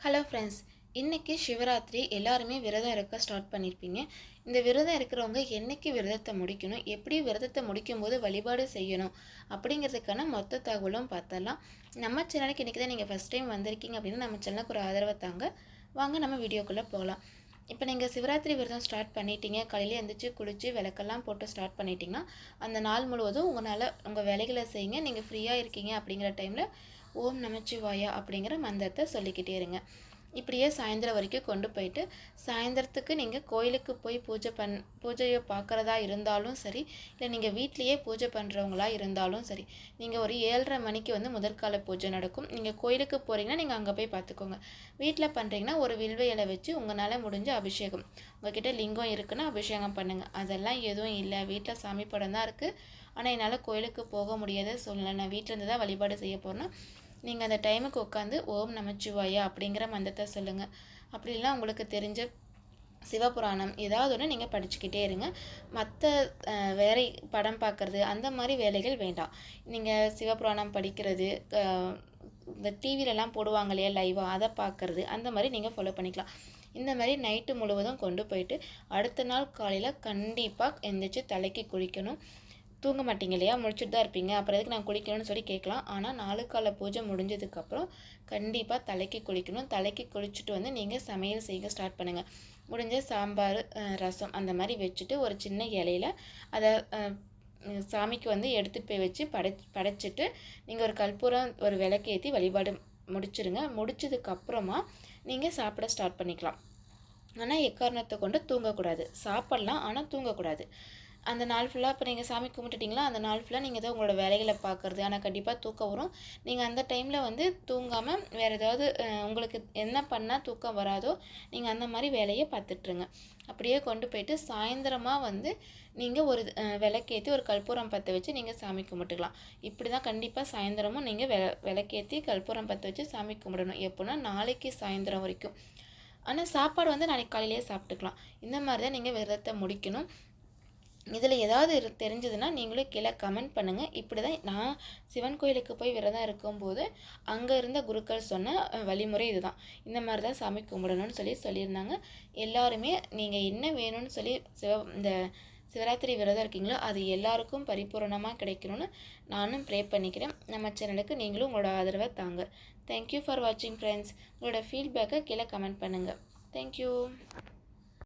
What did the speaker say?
Hello friends இன்றைக்கி சிவராத்திரி எல்லாருமே விரதம் இருக்க ஸ்டார்ட் பண்ணியிருப்பீங்க இந்த விரதம் இருக்கிறவங்க என்னைக்கு விரதத்தை முடிக்கணும் எப்படி விரதத்தை முடிக்கும்போது வழிபாடு செய்யணும் அப்படிங்கிறதுக்கான மொத்த தகவலும் பார்த்தலாம் நம்ம சேனலுக்கு இன்றைக்கி தான் நீங்கள் ஃபஸ்ட் டைம் வந்திருக்கீங்க அப்படின்னா நம்ம சேனலுக்கு ஒரு ஆதரவை தாங்க. வாங்க நம்ம வீடியோக்குள்ளே போகலாம். இப்போ நீங்கள் சிவராத்திரி விரதம் ஸ்டார்ட் பண்ணிட்டீங்க காலையில் எழுந்திரிச்சு குளித்து விளக்கெல்லாம் போட்டு ஸ்டார்ட் பண்ணிட்டீங்கன்னா அந்த நாள் முழுவதும் உங்களால் உங்கள் வேலைகளை செய்யுங்க. நீங்கள் ஃப்ரீயாக இருக்கீங்க அப்படிங்கிற டைமில் ஓம் நமச்சிவாயா அப்படிங்கிற மந்திரத்தை சொல்லிக்கிட்டே இருங்க. இப்படியே சாயந்தரம் வரைக்கும் கொண்டு போயிட்டு சாயந்தரத்துக்கு நீங்கள் கோயிலுக்கு போய் பூஜை பண் பூஜையை பார்க்குறதா இருந்தாலும் சரி இல்லை நீங்கள் வீட்லேயே பூஜை பண்ணுறவங்களா இருந்தாலும் சரி நீங்கள் ஒரு ஏழரை மணிக்கு வந்து முதற்கால பூஜை நடக்கும். நீங்கள் கோயிலுக்கு போகிறீங்கன்னா நீங்கள் அங்கே போய் பார்த்துக்கோங்க. வீட்டில் பண்ணுறீங்கன்னா ஒரு வில்வ இலை வச்சு உங்களால் முடிஞ்ச அபிஷேகம் உங்ககிட்ட லிங்கம் இருக்குன்னா அபிஷேகம் பண்ணுங்கள் அதெல்லாம் எதுவும் இல்லை. வீட்டில் சாமி படம் தான் இருக்குது ஆனால் என்னால் கோயிலுக்கு போக முடியாத சூழ்நிலை நான் வீட்டிலேருந்து தான் வழிபாடு செய்ய போகிறேன்னா நீங்கள் அந்த டைமுக்கு உட்காந்து ஓம் நமச்சிவாயா அப்படிங்கிற மந்திரத்தை சொல்லுங்கள் அப்படிலாம் உங்களுக்கு தெரிஞ்ச சிவபுராணம் ஏதாவது ஒன்று நீங்கள் படிச்சுக்கிட்டே இருங்க. மற்ற வேற படம் பார்க்குறது அந்த மாதிரி வேலைகள் வேண்டாம். நீங்கள் சிவபுராணம் படிக்கிறது இந்த டிவிலலாம் போடுவாங்க இல்லையா லைவாக அதை பார்க்குறது அந்த மாதிரி நீங்கள் ஃபாலோ பண்ணிக்கலாம். இந்த மாதிரி நைட்டு முழுவதும் கொண்டு போயிட்டு அடுத்த நாள் காலையில் கண்டிப்பாக எந்திரிச்சு தலைக்கு குளிக்கணும். தூங்க மாட்டீங்க இல்லையா? முடிச்சுட்டு தான் இருப்பீங்க. அப்புறம் எதுக்கு நான் குளிக்கணும்னு சொல்லி கேட்கலாம். ஆனால் நாலு கால பூஜை முடிஞ்சதுக்கப்புறம் கண்டிப்பாக தலைக்கு குளிக்கணும். தலைக்கு குளிச்சுட்டு வந்து நீங்கள் சமையல் செய்ய ஸ்டார்ட் பண்ணுங்கள் முடிஞ்ச சாம்பார் ரசம் அந்த மாதிரி வச்சுட்டு ஒரு சின்ன இலையில அதை சாமிக்கு வந்து எடுத்துகிட்டு போய் வச்சு படை படைச்சிட்டு நீங்கள் ஒரு கற்பூரம் ஒரு விளக்கேற்றி வழிபாடு முடிச்சிருங்க. முடிச்சதுக்கப்புறமா நீங்கள் சாப்பிட ஸ்டார்ட் பண்ணிக்கலாம். ஆனால் எக்காரணத்தை கொண்டு தூங்கக்கூடாது. சாப்பிட்லாம் ஆனால் தூங்கக்கூடாது. அந்த நாள் ஃபுல்லாக இப்போ நீங்கள் சாமி கும்பிட்டுட்டிங்களா? அந்த நாள் ஃபுல்லாக நீங்கள் தான் உங்களோட வேலைகளை பார்க்குறது. ஆனால் கண்டிப்பாக தூக்கம் வரும். நீங்கள் அந்த டைமில் வந்து தூங்காமல் வேறு ஏதாவது உங்களுக்கு என்ன பண்ணால் தூக்கம் வராதோ நீங்கள் அந்த மாதிரி வேலையை பார்த்துட்ருங்க அப்படியே கொண்டு போயிட்டு சாயந்தரமாக வந்து நீங்கள் ஒரு விளக்கேற்றி ஒரு கற்பூரம் பற்ற வச்சு நீங்கள் சாமி கும்பிட்டுக்கலாம். இப்படி தான் கண்டிப்பாக சாயந்தரமும் நீங்கள் வெ விளக்கேற்றி கற்பூரம் பற்ற வச்சு சாமி கும்பிடணும். எப்போனா நாளைக்கு சாயந்தரம் வரைக்கும். ஆனால் சாப்பாடு வந்து நாளைக்கு காலையிலேயே சாப்பிட்டுக்கலாம். இந்த மாதிரி தான் நீங்கள் விரதத்தை முடிக்கணும். இதில் ஏதாவது தெரிஞ்சதுன்னா நீங்களும் கீழே கமெண்ட் பண்ணுங்கள் இப்படி தான் நான் சிவன் கோயிலுக்கு போய் விரதம் இருக்கும்போது அங்கே இருந்த குருக்கள் சொன்ன வழிமுறை இதுதான். இந்த மாதிரி தான் சாமி கும்பிடணும்னு சொல்லி சொல்லியிருந்தாங்க. எல்லாருமே நீங்கள் என்ன வேணும்னு சொல்லி சிவ இந்த சிவராத்திரி விரதம் இருக்கீங்களோ அது எல்லாருக்கும் பரிபூரணமாக கிடைக்கணும்னு நானும் ப்ரே பண்ணிக்கிறேன். நம்ம சேனலுக்கு நீங்களும் உங்களோட ஆதரவை தாங்க. தேங்க்யூ ஃபார் வாட்சிங் ஃப்ரெண்ட்ஸ் உங்களோட ஃபீட்பேக்கை கீழே கமெண்ட் பண்ணுங்கள் தேங்க்யூ